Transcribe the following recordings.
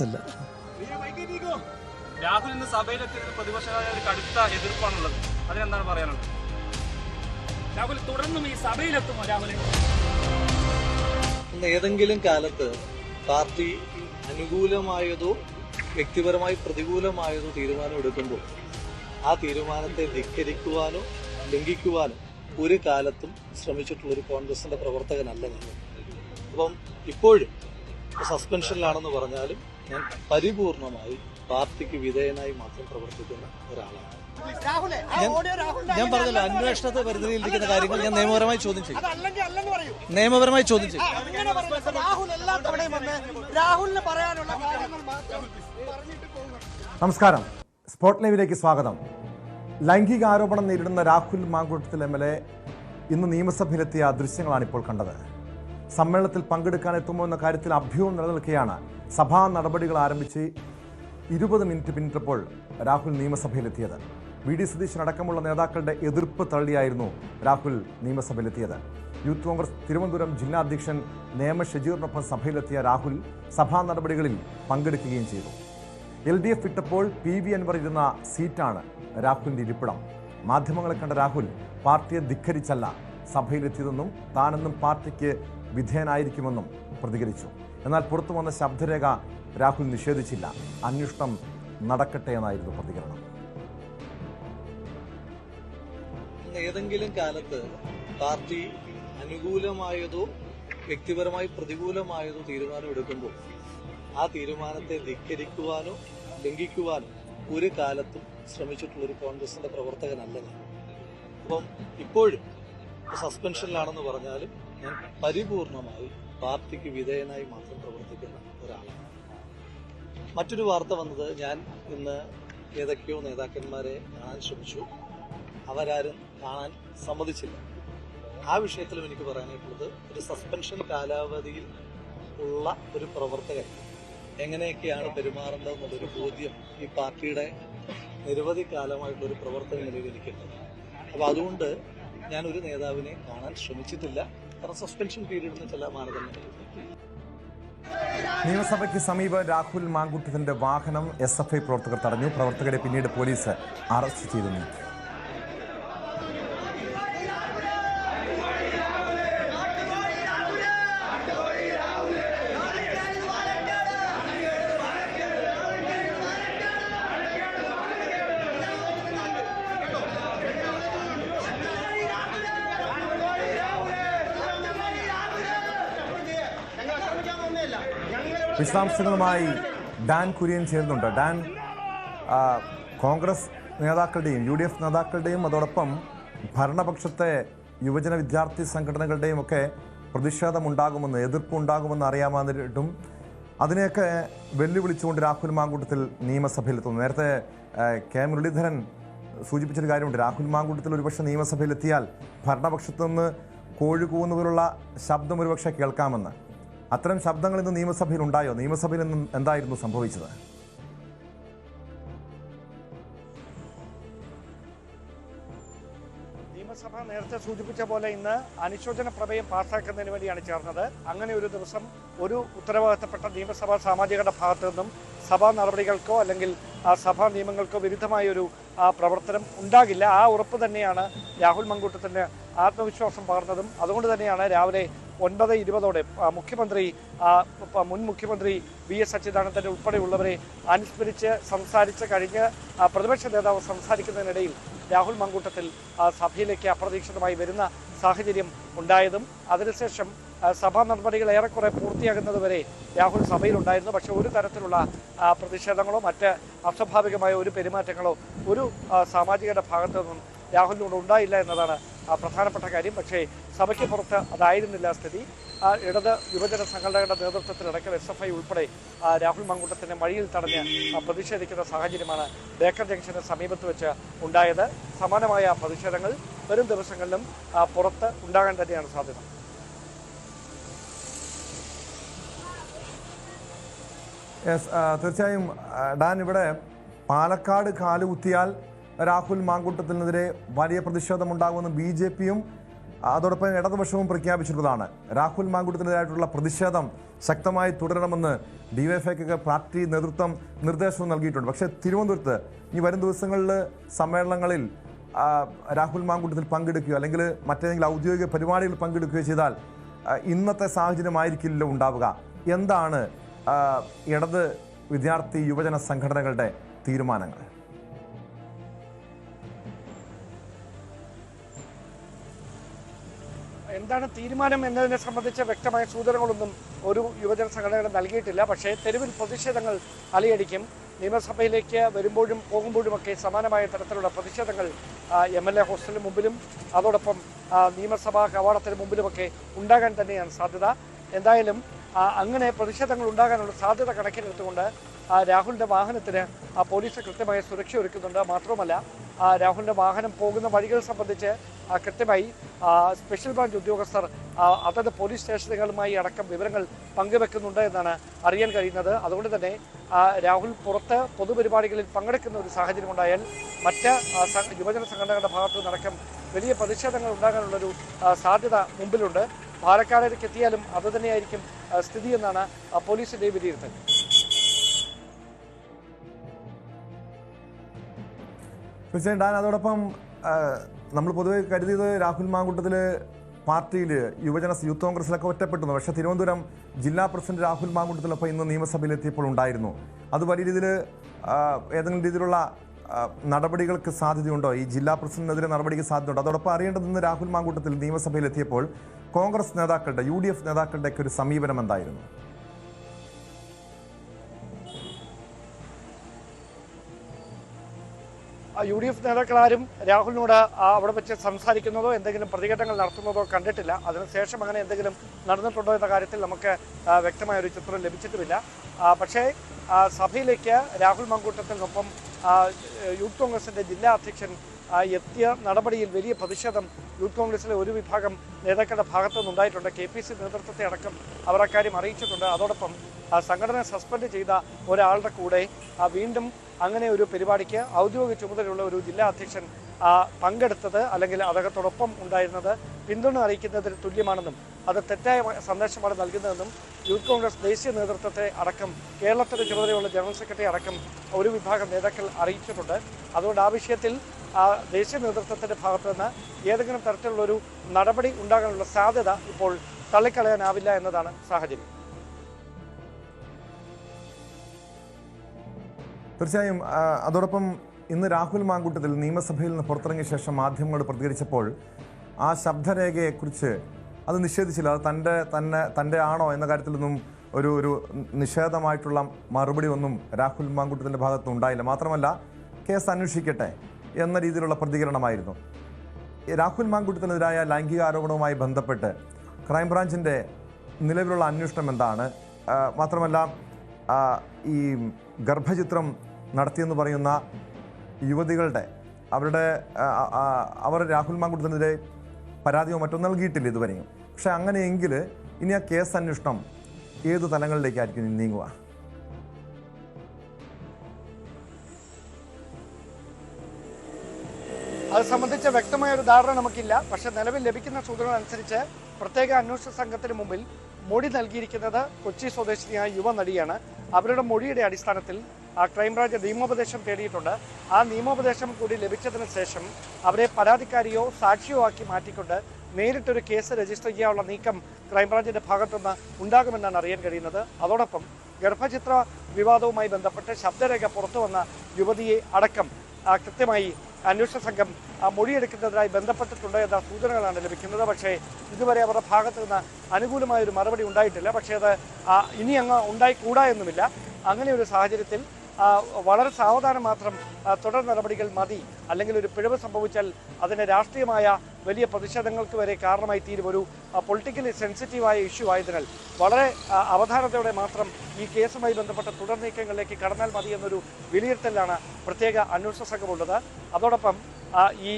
പ്രയാസമില്ല രാഹുൽ ഇന്ന് സഭയിലെത്തിയതിന് പ്രതിപക്ഷമായ ഒരു കടുത്ത എതിർപ്പാണുള്ളത്. അതിനെന്താണ് പറയാനുള്ളത്? രാഹുൽ തുടർന്നും ഈ സഭയിലെത്തുമോ രാഹുൽ ഏതെങ്കിലും കാലത്ത് പാർട്ടി അനുകൂലമായതോ വ്യക്തിപരമായി പ്രതികൂലമായതോ തീരുമാനം എടുക്കുമ്പോൾ ആ തീരുമാനത്തെ ധിക്കരിക്കുവാനോ ലംഘിക്കുവാനോ ഒരു കാലത്തും ശ്രമിച്ചിട്ടുള്ള ഒരു കോൺഗ്രസിന്റെ പ്രവർത്തകനല്ല ഞാൻ. അപ്പം ഇപ്പോഴും സസ്പെൻഷനിലാണെന്ന് പറഞ്ഞാലും ഞാൻ പരിപൂർണമായി പാർട്ടിക്ക് വിധേയനായി മാത്രം പ്രവർത്തിക്കുന്ന ഒരാളാണ്. ഞാൻ ഞാൻ പറഞ്ഞല്ലോ അന്വേഷണത്തെ പരിധിയിലിരിക്കുന്ന കാര്യങ്ങൾ ഞാൻ നിയമപരമായി ചോദ്യം ചെയ്യും. നിയമപരമായി ചോദ്യം ചെയ്യും. അങ്ങനെ പറയുന്നത് രാഹുൽ എല്ലാ തവണയും വന്ന് രാഹുലിന് പറയാനുള്ള കാര്യങ്ങൾ മാത്രം പറഞ്ഞിട്ട് പോകുന്നു. നമസ്കാരം. സ്പോട്ട് ലൈവിലേക്ക് സ്വാഗതം. ലൈംഗിക ആരോപണം നേരിടുന്ന Rahul Mamkootathil M L A ഇന്ന് നിയമസഭയിലെത്തിയ ദൃശ്യങ്ങളാണ് ഇപ്പോൾ കണ്ടത്. സമ്മേളനത്തിൽ പങ്കെടുക്കാൻ എത്തുമോ എന്ന കാര്യത്തിൽ അഭ്യൂഹം നിലനിൽക്കുകയാണ് സഭാ നടപടികൾ ആരംഭിച്ച് ഇരുപത് മിനിറ്റ് പിന്നിട്ടപ്പോൾ രാഹുൽ നിയമസഭയിലെത്തിയത്. വി ഡി സതീശൻ അടക്കമുള്ള നേതാക്കളുടെ എതിർപ്പ് തള്ളിയായിരുന്നു രാഹുൽ നിയമസഭയിലെത്തിയത്. യൂത്ത് കോൺഗ്രസ് തിരുവനന്തപുരം ജില്ലാ അധ്യക്ഷൻ നേമ ഷജീറിനൊപ്പം സഭയിലെത്തിയ രാഹുൽ സഭാ നടപടികളിൽ പങ്കെടുക്കുകയും ചെയ്തു. എൽ ഡി എഫ് ഇട്ടപ്പോൾ പി വി അൻവർ ഇരുന്ന സീറ്റാണ് രാഹുലിന്റെ ഇരിപ്പിടം. മാധ്യമങ്ങളെ കണ്ട രാഹുൽ പാർട്ടിയെ ധിക്കരിച്ചല്ല സഭയിലെത്തിയതെന്നും താനെന്നും പാർട്ടിക്ക് വിധേയനായിരിക്കുമെന്നും പ്രതികരിച്ചു. എന്നാൽ പുറത്തു വന്ന ശബ്ദരേഖ രാഹുൽ നിഷേധിച്ചില്ല. അന്വേഷണം നടക്കട്ടെ എന്നായിരുന്നു പ്രതികരണം. ഏതെങ്കിലും കാലത്ത് പാർട്ടി അനുകൂലമായതോ വ്യക്തിപരമായി പ്രതികൂലമായതോ തീരുമാനം എടുക്കുമ്പോൾ ആ തീരുമാനത്തെ ധിക്കരിക്കുവാനോ ലംഘിക്കുവാനോ ഒരു കാലത്തും ശ്രമിച്ചിട്ടുള്ള ഒരു കോൺഗ്രസിന്റെ പ്രവർത്തകനല്ല ഞാൻ. അപ്പം ഇപ്പോഴും സസ്പെൻഷനിലാണെന്ന് പറഞ്ഞാലും ഞാൻ പരിപൂർണമായി പാർട്ടിക്ക് വിധേയനായി മാത്രം പ്രവർത്തിക്കുന്ന ഒരാളാണ്. മറ്റൊരു വാർത്ത വന്നത് ഞാൻ ഇന്ന് ഏതൊക്കെയോ നേതാക്കന്മാരെ കാണാൻ ശ്രമിച്ചു. അവരാരും കാണാൻ സമ്മതിച്ചില്ല. ആ വിഷയത്തിലും എനിക്ക് പറയാനായിട്ടുള്ളത് ഒരു സസ്പെൻഷൻ കാലാവധിയിൽ ഉള്ള ഒരു പ്രവർത്തകൻ എങ്ങനെയൊക്കെയാണ് പെരുമാറേണ്ടത് എന്നുള്ളൊരു ബോധ്യം ഈ പാർട്ടിയുടെ നിരവധി കാലമായിട്ടുള്ള ഒരു നിലയിൽ എനിക്കുണ്ട്. അപ്പോൾ അതുകൊണ്ട് ഞാൻ ഒരു നേതാവിനെ കാണാൻ ശ്രമിച്ചിട്ടില്ല. സസ്പെൻഷൻ പീരീഡിന് ചില നിയമസഭയ്ക്ക് സമീപം രാഹുൽ മാങ്കുട്ടത്തിന്റെ വാഹനം എസ് എഫ് ഐ പ്രവർത്തകർ തടഞ്ഞു. പ്രവർത്തകരെ പിന്നീട് പോലീസ് അറസ്റ്റ് ചെയ്തു. നീക്കി വിശദാംശങ്ങളുമായി ഡാൻ കുര്യൻ ചേരുന്നുണ്ട്. ഡാൻ കോൺഗ്രസ് നേതാക്കളുടെയും യു ഡി എഫ് നേതാക്കളുടെയും അതോടൊപ്പം ഭരണപക്ഷത്തെ യുവജന വിദ്യാർത്ഥി സംഘടനകളുടെയും ഒക്കെ പ്രതിഷേധമുണ്ടാകുമെന്ന് എതിർപ്പുണ്ടാകുമെന്ന് അറിയാമാന്നിട്ടും അതിനെയൊക്കെ വെല്ലുവിളിച്ചുകൊണ്ട് രാഹുൽ മാങ്കൂട്ടത്തിൽ നിയമസഭയിലെത്തുന്നു നേരത്തെ കെ മുരളീധരൻ സൂചിപ്പിച്ചൊരു കാര്യമുണ്ട്. രാഹുൽ മാങ്കൂട്ടത്തിൽ ഒരുപക്ഷെ നിയമസഭയിലെത്തിയാൽ ഭരണപക്ഷത്തു നിന്ന് കോഴി കൂവുന്നതിലുള്ള ശബ്ദം ഒരുപക്ഷെ കേൾക്കാമെന്ന്. അത്തരം ശബ്ദങ്ങൾ ഇന്ന് നിയമസഭയിൽ ഉണ്ടായോ? നിയമസഭയിൽ ഇന്ന് എന്തായിരുന്നു സംഭവിച്ചത്? നിയമസഭ നേരത്തെ സൂചിപ്പിച്ച പോലെ ഇന്ന് അനുശോചന പ്രമേയം പാസ്സാക്കുന്നതിന് വേണ്ടിയാണ് ചേർന്നത്. അങ്ങനെ ഒരു ദിവസം ഒരു ഉത്തരവാദിത്തപ്പെട്ട നിയമസഭാ സാമാജികരുടെ ഭാഗത്തു നിന്നും സഭാ നടപടികൾക്കോ അല്ലെങ്കിൽ ആ സഭാ നിയമങ്ങൾക്കോ വിരുദ്ധമായ ഒരു ആ, പ്രവർത്തനം ഉണ്ടാകില്ല. ആ ഉറപ്പ് തന്നെയാണ് രാഹുൽ മങ്കൂട്ടത്തിന് ആത്മവിശ്വാസം പകർന്നതും. അതുകൊണ്ട് തന്നെയാണ് രാവിലെ ഒൻപത് ഇരുപതോടെ. മുഖ്യമന്ത്രി മുൻ മുഖ്യമന്ത്രി വി എസ് അച്യുതാനന്ദന്റെ ഉൾപ്പെടെയുള്ളവരെ അനുസ്മരിച്ച് സംസാരിച്ച് കഴിഞ്ഞ് പ്രതിപക്ഷ നേതാവ് സംസാരിക്കുന്നതിനിടയിൽ രാഹുൽ മങ്കൂട്ടത്തിൽ സഭയിലേക്ക് അപ്രതീക്ഷിതമായി വരുന്ന സാഹചര്യം ഉണ്ടായതും അതിനുശേഷം സഭാ നടപടികൾ ഏറെക്കുറെ പൂർത്തിയാകുന്നതുവരെ രാഹുൽ സഭയിലുണ്ടായിരുന്നു. പക്ഷേ ഒരു തരത്തിലുള്ള പ്രതിഷേധങ്ങളോ മറ്റ് അസ്വാഭാവികമായ ഒരു പെരുമാറ്റങ്ങളോ ഒരു സാമാജികയുടെ ഭാഗത്തു നിന്നും രാഹുലിനോട് ഉണ്ടായില്ല എന്നതാണ് പ്രധാനപ്പെട്ട കാര്യം. പക്ഷേ സഭയ്ക്ക് പുറത്ത് അതായിരുന്നില്ല സ്ഥിതി. ഇടത് യുവജന സംഘടനകളുടെ നേതൃത്വത്തിലടക്കം എസ് എഫ് ഐ ഉൾപ്പെടെ രാഹുൽ മങ്കൂട്ടത്തിനെ മഴിയിൽ തടഞ്ഞ് പ്രതിഷേധിക്കുന്ന സാഹചര്യമാണ് ബേക്കർ ജംഗ്ഷന് സമീപത്ത് വെച്ച് ഉണ്ടായത്. സമാനമായ പ്രതിഷേധങ്ങൾ വരും ദിവസങ്ങളിലും പുറത്ത് ഉണ്ടാകാൻ തന്നെയാണ് സാധ്യത. തീർച്ചയായും ഡാൻ ഇവിടെ പാലക്കാട് കാലുകുത്തിയാൽ രാഹുൽ മാങ്കൂട്ടത്തിനെതിരെ വലിയ പ്രതിഷേധമുണ്ടാകുമെന്ന് ബി ജെ പിയും അതോടൊപ്പം ഇടതുപക്ഷവും പ്രഖ്യാപിച്ചിട്ടുള്ളതാണ്. രാഹുൽ മാങ്കുട്ടത്തിനെതിരായിട്ടുള്ള പ്രതിഷേധം ശക്തമായി തുടരണമെന്ന് ഡിവൈഎഫ്ഐക്കൊക്കെ പാർട്ടി നേതൃത്വം നിർദ്ദേശവും നൽകിയിട്ടുണ്ട്. പക്ഷേ തിരുവനന്തപുരത്ത് ഇനി വരും ദിവസങ്ങളിൽ സമ്മേളനങ്ങളിൽ രാഹുൽ മാങ്കുട്ടത്തിൽ പങ്കെടുക്കുകയോ അല്ലെങ്കിൽ മറ്റേതെങ്കിലും ഔദ്യോഗിക പരിപാടികൾ പങ്കെടുക്കുകയോ ചെയ്താൽ ഇന്നത്തെ സാഹചര്യമായിരിക്കില്ലല്ലോ ഉണ്ടാവുക. എന്താണ് ഇടത് വിദ്യാർത്ഥി യുവജന സംഘടനകളുടെ തീരുമാനങ്ങൾ? എന്താണ് തീരുമാനം എന്നതിനെ സംബന്ധിച്ച് വ്യക്തമായ സൂചനകളൊന്നും ഒരു യുവജന സംഘടനകൾ നൽകിയിട്ടില്ല. പക്ഷേ തെരുവിൽ പ്രതിഷേധങ്ങൾ അലയടിക്കും. നിയമസഭയിലേക്ക് വരുമ്പോഴും പോകുമ്പോഴുമൊക്കെ സമാനമായ തരത്തിലുള്ള പ്രതിഷേധങ്ങൾ എം എൽ എ ഹോസ്റ്റലിന് മുമ്പിലും അതോടൊപ്പം നിയമസഭാ കവാടത്തിന് മുമ്പിലുമൊക്കെ ഉണ്ടാകാൻ തന്നെയാണ് സാധ്യത. എന്തായാലും അങ്ങനെ പ്രതിഷേധങ്ങൾ ഉണ്ടാകാനുള്ള സാധ്യത കണക്കിലെടുത്തുകൊണ്ട് രാഹുലിന്റെ വാഹനത്തിന് പോലീസ് കൃത്യമായ സുരക്ഷ ഒരുക്കുന്നുണ്ട് മാത്രമല്ല രാഹുലിന്റെ വാഹനം പോകുന്ന വഴികൾ സംബന്ധിച്ച് കൃത്യമായി സ്പെഷ്യൽ ബ്രാഞ്ച് ഉദ്യോഗസ്ഥർ അതത് പോലീസ് സ്റ്റേഷനുകളുമായി അടക്കം വിവരങ്ങൾ പങ്കുവെക്കുന്നുണ്ട് എന്നാണ് അറിയാൻ കഴിയുന്നത്. അതുകൊണ്ട് തന്നെ രാഹുൽ പുറത്ത് പൊതുപരിപാടികളിൽ പങ്കെടുക്കുന്ന ഒരു സാഹചര്യം ഉണ്ടായാൽ മറ്റ് യുവജന സംഘടനകളുടെ ഭാഗത്തു നിന്നടക്കം വലിയ പ്രതിഷേധങ്ങൾ ഉണ്ടാകാനുള്ളൊരു സാധ്യത മുമ്പിലുണ്ട്. പാലക്കാടേക്ക് എത്തിയാലും അത് തന്നെയായിരിക്കും സ്ഥിതി എന്നാണ് പോലീസിന്റെ വിലയിരുത്തൽ. അതോടൊപ്പം നമ്മൾ പൊതുവെ കരുതിയത് രാഹുൽ മാങ്കുട്ടത്തിൽ പാർട്ടിയിൽ യുവജന യൂത്ത് കോൺഗ്രസിലൊക്കെ ഒറ്റപ്പെട്ടു പക്ഷേ തിരുവനന്തപുരം ജില്ലാ പ്രസിഡന്റ് രാഹുൽ മാങ്കുട്ടത്തിലൊപ്പം ഇന്ന് നിയമസഭയിൽ എത്തിയപ്പോൾ ഉണ്ടായിരുന്നു. അത് വലിയ രീതിയിൽ ഏതെങ്കിലും രീതിയിലുള്ള നടപടികൾക്ക് സാധ്യതയുണ്ടോ? ഈ ജില്ലാ പ്രസിഡന്റിനെതിരെ നടപടിക്ക് സാധ്യതയുണ്ടോ? അതോടൊപ്പം അറിയേണ്ടത് ഇന്ന് രാഹുൽ മാങ്കുട്ടത്തിൽ നിയമസഭയിൽ എത്തിയപ്പോൾ കോൺഗ്രസ് നേതാക്കളുടെ യു ഡി എഫ് നേതാക്കളുടെയൊക്കെ ഒരു സമീപനം എന്തായിരുന്നു? യു ഡി എഫ് നേതാക്കളാരും രാഹുലിനോട് അവിടെ വെച്ച് സംസാരിക്കുന്നതോ എന്തെങ്കിലും പ്രതികരണങ്ങൾ നടത്തുന്നതോ കണ്ടിട്ടില്ല. അതിനുശേഷം അങ്ങനെ എന്തെങ്കിലും നടന്നിട്ടുണ്ടോ എന്ന കാര്യത്തിൽ നമുക്ക് വ്യക്തമായ ഒരു ചിത്രം ലഭിച്ചിട്ടുമില്ല. പക്ഷേ സഭയിലേക്ക് രാഹുൽ മങ്കൂട്ടത്തിനൊപ്പം യൂത്ത് കോൺഗ്രസിന്റെ ജില്ലാ അധ്യക്ഷൻ എത്തിയ നടപടിയിൽ വലിയ പ്രതിഷേധം യൂത്ത് കോൺഗ്രസിലെ ഒരു വിഭാഗം നേതാക്കളുടെ ഭാഗത്തു നിന്നുണ്ടായിട്ടുണ്ട് കെ പി സി നേതൃത്വത്തെ അടക്കം അവർ അക്കാര്യം അറിയിച്ചിട്ടുണ്ട്. അതോടൊപ്പം സംഘടന സസ്പെൻഡ് ചെയ്ത ഒരാളുടെ കൂടെ ആ, വീണ്ടും അങ്ങനെ ഒരു പരിപാടിക്ക് ഔദ്യോഗിക ചുമതലയുള്ള ഒരു ജില്ലാ അധ്യക്ഷൻ പങ്കെടുത്തത് അല്ലെങ്കിൽ അദ്ദേഹത്തോടൊപ്പം ഉണ്ടായിരുന്നത് പിന്തുണ അറിയിക്കുന്നതിന് തുല്യമാണെന്നും അത് തെറ്റായ സന്ദേശമാണ് നൽകുന്നതെന്നും യൂത്ത് കോൺഗ്രസ് ദേശീയ നേതൃത്വത്തെ അടക്കം കേരളത്തിന്റെ ചുമതലയുള്ള ജനറൽ സെക്രട്ടറി അടക്കം ഒരു വിഭാഗം നേതാക്കൾ അറിയിച്ചിട്ടുണ്ട്. അതുകൊണ്ട് ആ വിഷയത്തിൽ ദേശീയ നേതൃത്വത്തിന്റെ ഭാഗത്ത് നിന്ന് ഏതെങ്കിലും തരത്തിലുള്ള ഒരു നടപടി ഉണ്ടാകാനുള്ള സാധ്യത ഇപ്പോൾ തള്ളിക്കളയാനാവില്ല എന്നതാണ് സാഹചര്യം. തീർച്ചയായും അതോടൊപ്പം ഇന്ന് രാഹുൽ മാങ്കൂട്ടത്തിൽ നിയമസഭയിൽ നിന്ന് പുറത്തിറങ്ങിയ ശേഷം മാധ്യമങ്ങളോട് പ്രതികരിച്ചപ്പോൾ ആ ശബ്ദരേഖയെക്കുറിച്ച് അത് നിഷേധിച്ചില്ല. അത് തന്റെ തന്നെ തന്റെ ആണോ എന്ന കാര്യത്തിലൊന്നും ഒരു ഒരു നിഷേധമായിട്ടുള്ള മറുപടി ഒന്നും രാഹുൽ മാങ്കൂട്ടത്തിന്റെ ഭാഗത്തുനിന്ന് ഉണ്ടായില്ല. മാത്രമല്ല കേസ് അന്വേഷിക്കട്ടെ എന്ന രീതിയിലുള്ള പ്രതികരണമായിരുന്നു. രാഹുൽ മാങ്കുട്ടത്തിനെതിരായ ലൈംഗിക ആരോപണവുമായി ബന്ധപ്പെട്ട് ക്രൈംബ്രാഞ്ചിന്റെ നിലവിലുള്ള അന്വേഷണം എന്താണ്? മാത്രമല്ല ഈ ഗർഭചിത്രം നടത്തിയെന്ന് പറയുന്ന യുവതികളുടെ അവരുടെ അവർ രാഹുൽ മാങ്കുട്ടത്തിനെതിരെ പരാതിയോ മറ്റോ നൽകിയിട്ടില്ല ഇതുവരെയും. പക്ഷെ അങ്ങനെയെങ്കിൽ ഇനി ആ കേസ് അന്വേഷണം ഏത് തലങ്ങളിലേക്കായിരിക്കും നീങ്ങുക? അത് സംബന്ധിച്ച വ്യക്തമായ ഒരു ധാരണ നമുക്കില്ല. പക്ഷെ നിലവിൽ ലഭിക്കുന്ന സൂചനകൾ അനുസരിച്ച് പ്രത്യേക അന്വേഷണ സംഘത്തിന് മുമ്പിൽ മൊഴി നൽകിയിരിക്കുന്നത് കൊച്ചി സ്വദേശിനിയായ യുവ നടിയാണ് അവരുടെ മൊഴിയുടെ അടിസ്ഥാനത്തിൽ ക്രൈംബ്രാഞ്ച് നിയമോപദേശം തേടിയിട്ടുണ്ട്. ആ നിയമോപദേശം കൂടി ലഭിച്ചതിന് ശേഷം അവരെ പരാതിക്കാരിയോ സാക്ഷിയോ ആക്കി മാറ്റിക്കൊണ്ട് നേരിട്ടൊരു കേസ് രജിസ്റ്റർ ചെയ്യാനുള്ള നീക്കം ക്രൈംബ്രാഞ്ചിന്റെ ഭാഗത്തുനിന്ന് ഉണ്ടാകുമെന്നാണ് അറിയാൻ കഴിയുന്നത്. അതോടൊപ്പം ഗർഭചിത്ര വിവാദവുമായി ബന്ധപ്പെട്ട് ശബ്ദരേഖ പുറത്തു വന്ന യുവതിയെ അടക്കം ആ, കൃത്യമായി അന്വേഷണ സംഘം ആ, മൊഴിയെടുക്കുന്നതിനായി ബന്ധപ്പെട്ടിട്ടുണ്ട് എന്ന സൂചനകളാണ് ലഭിക്കുന്നത്. പക്ഷേ ഇതുവരെ അവരുടെ ഭാഗത്ത് നിന്ന് അനുകൂലമായ ഒരു മറുപടി ഉണ്ടായിട്ടില്ല. പക്ഷേ അത് ആ, ഇനി അങ്ങ് ഉണ്ടായിക്കൂടാ എന്നുമില്ല. അങ്ങനെ ഒരു സാഹചര്യത്തിൽ ആ, വളരെ സാവധാനം മാത്രം തുടർ നടപടികൾ മതി. അല്ലെങ്കിൽ ഒരു പിഴവ് സംഭവിച്ചാൽ അതിന് രാഷ്ട്രീയമായ വലിയ പ്രതിഷേധങ്ങൾക്ക് വരെ കാരണമായി തീരും. ഒരു പൊളിറ്റിക്കലി സെൻസിറ്റീവായ ഇഷ്യൂ ആയതിനാൽ വളരെ അവധാനത്തോടെ മാത്രം ഈ കേസുമായി ബന്ധപ്പെട്ട തുടർ നീക്കങ്ങളിലേക്ക് കടന്നാൽ മതി എന്നൊരു വിലയിരുത്തലാണ് പ്രത്യേക അന്വേഷണ സംഘമുള്ളത്. അതോടൊപ്പം ഈ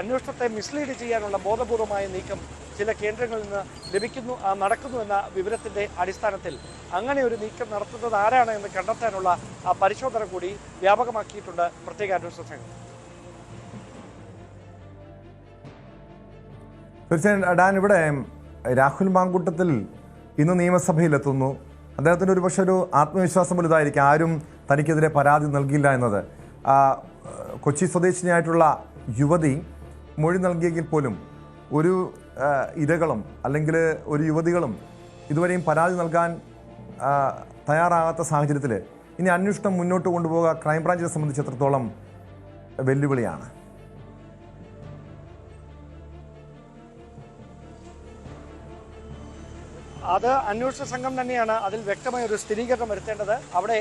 അന്വേഷണത്തെ മിസ്ലീഡ് ചെയ്യാനുള്ള ബോധപൂർവമായ നീക്കം ചില കേന്ദ്രങ്ങളിൽ നിന്ന് ലഭിക്കുന്നു നടക്കുന്നു എന്ന വിവരത്തിന്റെ അടിസ്ഥാനത്തിൽ അങ്ങനെ ഒരു നീക്കം നടത്തുന്നത് ആരാണ് എന്ന് കണ്ടെത്താനുള്ള പരിശോധന കൂടി വ്യാപകമാക്കിയിട്ടുണ്ട് പ്രത്യേക അന്വേഷണ സംഘം. തീർച്ചയായും ഡാൻ ഇവിടെ രാഹുൽ മാങ്കൂട്ടത്തിൽ ഇന്ന് നിയമസഭയിലെത്തുന്നു. അദ്ദേഹത്തിന്റെ ഒരു പക്ഷേ ഒരു ആത്മവിശ്വാസം വലുതായിരിക്കും ആരും തനിക്കെതിരെ പരാതി നൽകിയില്ല എന്നത്. കൊച്ചി സ്വദേശിനിയായിട്ടുള്ള യുവതി മൊഴി നൽകിയെങ്കിൽ പോലും ഒരു ഇരകളും അല്ലെങ്കിൽ ഒരു യുവതികളും ഇതുവരെയും പരാതി നൽകാൻ തയ്യാറാകാത്ത സാഹചര്യത്തിൽ ഇനി അന്വേഷണം മുന്നോട്ട് കൊണ്ടുപോകുക ക്രൈംബ്രാഞ്ചിനെ സംബന്ധിച്ച് എത്രത്തോളം വെല്ലുവിളിയാണ്. അത് അന്വേഷണ സംഘം തന്നെയാണ് അതിൽ വ്യക്തമായ ഒരു സ്ഥിരീകരണം വരുത്തേണ്ടത്. അവിടെ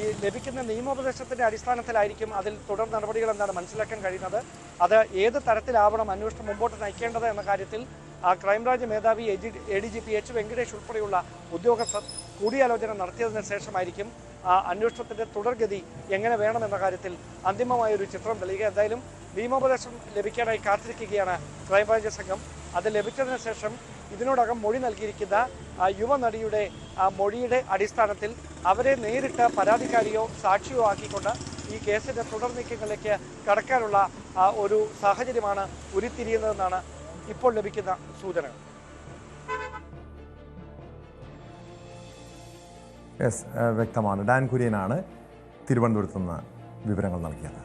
ഈ ലഭിക്കുന്ന നിയമോപദേശത്തിന്റെ അടിസ്ഥാനത്തിലായിരിക്കും അതിൽ തുടർ നടപടികൾ എന്താണ് മനസ്സിലാക്കാൻ കഴിയുന്നത്. അത് ഏത് തരത്തിലാവണം അന്വേഷണം മുമ്പോട്ട് നയിക്കേണ്ടത് എന്ന കാര്യത്തിൽ ആ ക്രൈംബ്രാഞ്ച് മേധാവി A G A D G P H Venkatesh ഉൾപ്പെടെയുള്ള ഉദ്യോഗസ്ഥർ കൂടിയാലോചന നടത്തിയതിന് ശേഷമായിരിക്കും ആ അന്വേഷണത്തിന്റെ തുടർഗതി എങ്ങനെ വേണമെന്ന കാര്യത്തിൽ അന്തിമമായ ഒരു ചിത്രം തെളിയുക. എന്തായാലും നിയമോപദേശം ലഭിക്കാനായി കാത്തിരിക്കുകയാണ് ക്രൈംബ്രാഞ്ച് സംഘം. അത് ലഭിച്ചതിന് ശേഷം ഇതിനോടകം മൊഴി നൽകിയിരിക്കുന്ന യുവനടിയുടെ മൊഴിയുടെ അടിസ്ഥാനത്തിൽ അവരെ നേരിട്ട് പരാതിക്കാരിയോ സാക്ഷിയോ ആക്കിക്കൊണ്ട് ഈ കേസിന്റെ തുടർ നീക്കങ്ങളിലേക്ക് കടക്കാനുള്ള ഒരു സാഹചര്യമാണ് ഉരുത്തിരിയുന്നതെന്നാണ് ഇപ്പോൾ ലഭിക്കുന്ന സൂചനകൾ. വ്യക്തമാണ്. ഡാൻ കുര്യനാണ് തിരുവനന്തപുരത്ത് നിന്ന് വിവരങ്ങൾ നൽകിയത്.